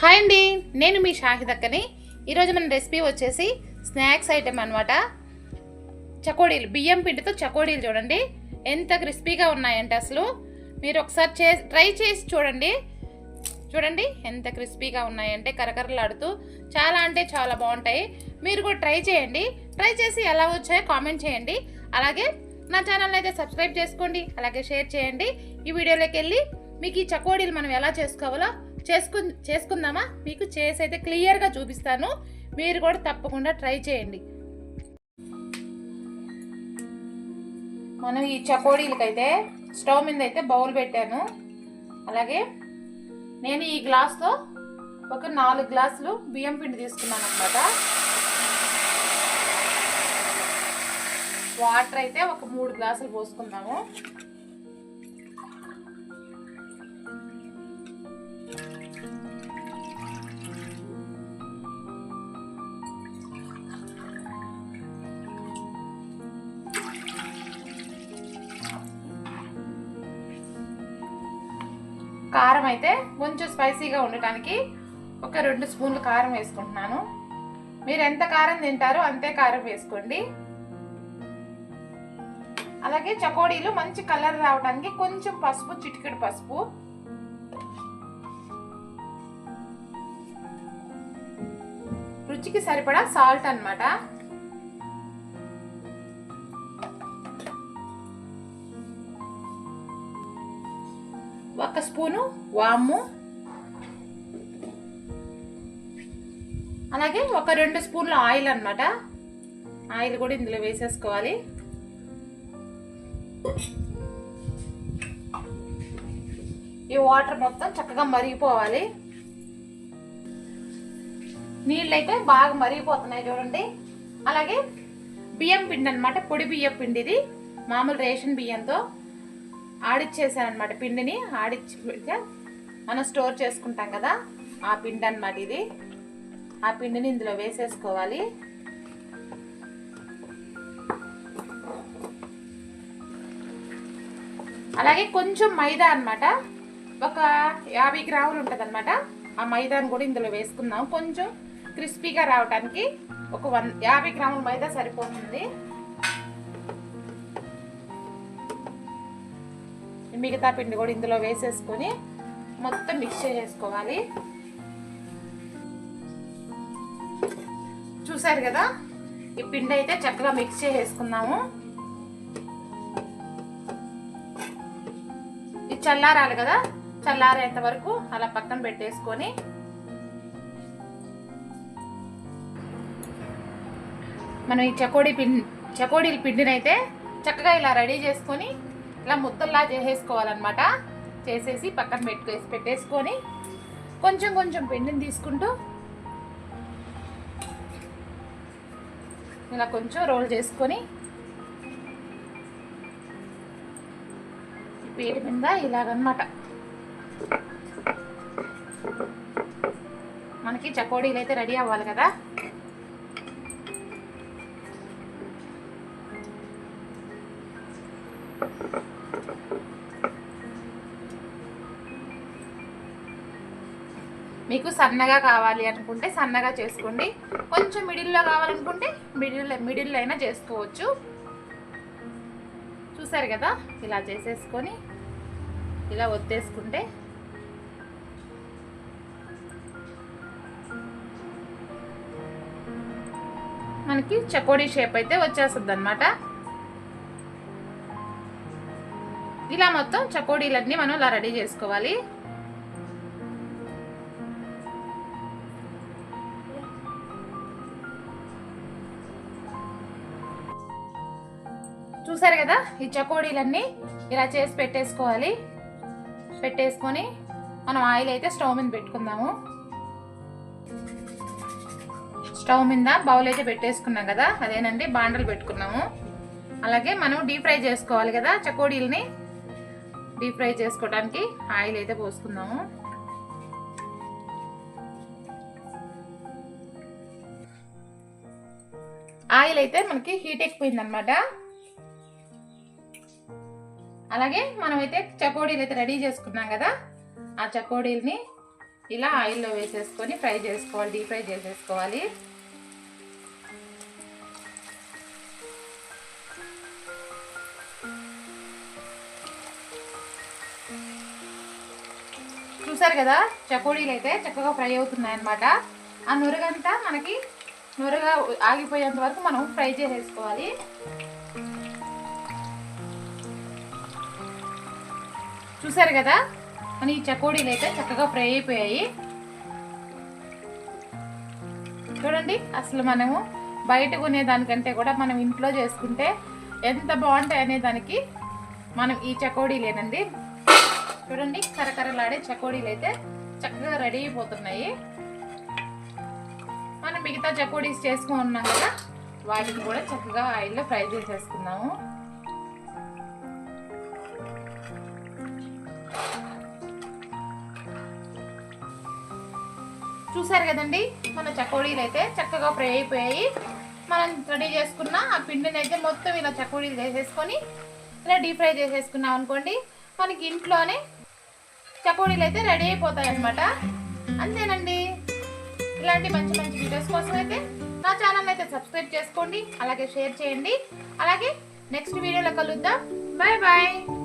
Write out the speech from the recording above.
Hi అండి నేను మీ షాహిదక్కని ఈరోజు మన రెసిపీ వచ్చేసి స్నాక్స్ ఐటెం అనమాట చకోడీలు బియ్యం పిండితో చకోడీలు చూడండి. ఎంత క్రిస్పీగా ఉన్నాయంటే అసలు. మీరు ఒకసారి చే ట్రై చేసి చూడండి. చూడండి ఎంత క్రిస్పీగా ఉన్నాయంటే కరకరలాడుతూ. చాలా అంటే చాలా బాగుంటాయి. మీరు కూడా ట్రై చేయండి. ట్రై చేసి ఎలా వచ్చాయో కామెంట్ చేయండి. అలాగే నా ఛానల్ అయితే సబ్స్క్రైబ్ చేసుకోండి. అలాగే షేర్ చేయండి. ఈ వీడియోలోకి వెళ్ళి మీకు ఈ చకోడీలు మనం ఎలా చేసుకోవాలో చేసుకు చేసుకుందామా? మీకు చేసి అయితే క్లియర్గా చూపిస్తాను. మీరు కూడా తప్పకుండా ట్రై చేయండి. మనం ఈ చకోడీలకైతే స్టవ్ మీద అయితే బౌల్ పెట్టాను. అలాగే నేను ఈ గ్లాస్తో ఒక నాలుగు గ్లాసులు బియ్యం పిండి తీసుకున్నాను అనమాట వాటర్ అయితే ఒక మూడు గ్లాసులు పోసుకుందాము కారం అయితే కొంచెం స్పైసీగా ఉండటానికి ఒక రెండు స్పూన్లు కారం వేసుకుంటున్నాను. మీరు ఎంత కారం తింటారో అంతే కారం వేసుకోండి. అలాగే చకోడీలు మంచి కలర్ రావడానికి కొంచెం పసుపు చిటికెడు పసుపు. రుచికి సరిపడా సాల్ట్ అనమాట ఒక స్పూను వాము. అలాగే ఒక రెండు స్పూన్ల ఆయిల్ అనమాట ఆయిల్ కూడా ఇందులో వేసేసుకోవాలి. ఈ వాటర్ మొత్తం చక్కగా మరిగిపోవాలి. నీళ్ళు అయితే బాగా మరిగిపోతున్నాయి చూడండి. అలాగే బియ్యం పిండి అనమాట పొడి బియ్యం పిండి ఇది మామూలు రేషన్ బియ్యంతో. ఆడిచ్చేసాను అనమాట పిండిని. ఆడిచ్చి పెడితే మనం స్టోర్ చేసుకుంటాం కదా ఆ పిండి అనమాట ఇది. ఆ పిండిని ఇందులో వేసేసుకోవాలి. అలాగే కొంచెం మైదా అన్నమాట. ఒక యాభై గ్రాములు ఉంటుంది అనమాట ఆ మైదాను కూడా ఇందులో వేసుకుందాం. కొంచెం క్రిస్పీగా రావడానికి ఒక వన్ యాభై గ్రాముల మైదా సరిపోతుంది. మిగతా పిండి కూడా ఇందులో వేసేసుకొని మొత్తం మిక్స్ చేసేసుకోవాలి చూసారు కదా? ఈ పిండి అయితే చక్కగా మిక్స్ చేసేసుకున్నాము ఇది చల్లారాలి కదా? చల్లారేంత వరకు అలా పక్కన పెట్టేసుకొని మనం ఈ చకోడీ పిండి చకోడీల పిండినైతే చక్కగా ఇలా రెడీ చేసుకొని ఇలా ముద్దల్లా చేసేసుకోవాలన్నమాట. చేసేసి పక్కన పెట్టుకేసి పెట్టేసుకొని కొంచెం కొంచెం పిండిని తీసుకుంటూ ఇలా కొంచెం రోల్ చేసుకొని పీట మీద ఇలాగనమాట మనకి చకోడీలు అయితే రెడీ అవ్వాలి కదా. మీకు సన్నగా కావాలి అనుకుంటే సన్నగా చేసుకోండి. కొంచెం మిడిల్లో కావాలనుకుంటే మిడిల్ మిడిల్లో అయినా చేసుకోవచ్చు. చూసారు కదా? ఇలా చేసేసుకొని ఇలా ఒత్తేసుకుంటే మనకి చకోడీ షేప్ అయితే వచ్చేస్తుంది అనమాట ఇలా మొత్తం చకోడీలన్నీ మనం ఇలా రెడీ చేసుకోవాలి. చూసారు కదా ఈ చకోడీలన్నీ ఇలా చేసి పెట్టేసుకోవాలి. పెట్టేసుకొని మనం ఆయిల్ అయితే స్టవ్ మీద పెట్టుకుందాము. స్టవ్ మీద బౌల్ అయితే పెట్టేసుకున్నాం కదా అదేనండి బాండలు పెట్టుకున్నాము. అలాగే మనం డీప్ ఫ్రై చేసుకోవాలి కదా చకోడీలని. డీప్ ఫ్రై చేసుకోవడానికి ఆయిల్ అయితే పోసుకుందాము. ఆయిల్ అయితే మనకి హీట్ ఎక్కిపోయింది అనమాట అలాగే మనమైతే చకోడీలు అయితే రెడీ చేసుకున్నాం కదా ఆ చకోడీలని ఇలా ఆయిల్లో వేసేసుకొని ఫ్రై చేసుకోవాలి డీప్ ఫ్రై చేసేసుకోవాలి. చూసారు కదా చకోడీలు అయితే చక్కగా ఫ్రై అవుతున్నాయి అన్నమాట ఆ నురగంతా మనకి నురగా ఆగిపోయేంత వరకు మనం ఫ్రై చేసేసుకోవాలి. చూసారు కదా? మన ఈ చకోడీలు అయితే చక్కగా ఫ్రై అయిపోయాయి. చూడండి అసలు మనము బయట కొనేదానికంటే కూడా మనం ఇంట్లో చేసుకుంటే ఎంత బాగుంటాయి అనే దానికి మనం ఈ చకోడీలేనండి. చూడండి కరకరలాడే చకోడీలు అయితే చక్కగా రెడీ అయిపోతున్నాయి. మనం మిగతా చకోడీస్ చేసుకుని ఉన్నాం కదా వాటిని కూడా చక్కగా ఆయిల్లో ఫ్రై చేసేసుకున్నాము చూసారు కదండి? మన చకోడీలు అయితే చక్కగా ఫ్రై అయిపోయాయి. మనం రెడీ చేసుకున్న ఆ పిండిని అయితే మొత్తం ఇలా చకోడీలు చేసేసుకొని ఇలా డీప్ ఫ్రై చేసేసుకున్నాం అనుకోండి. మనకి ఇంట్లోనే చకోడీలు అయితే రెడీ అయిపోతాయి అనమాట అంతేనండి. ఇలాంటి మంచి మంచి వీడియోస్ కోసం అయితే నా ఛానల్ అయితే సబ్స్క్రైబ్ చేసుకోండి. అలాగే షేర్ చేయండి. అలాగే నెక్స్ట్ వీడియోలో కలుద్దాం. Bye bye.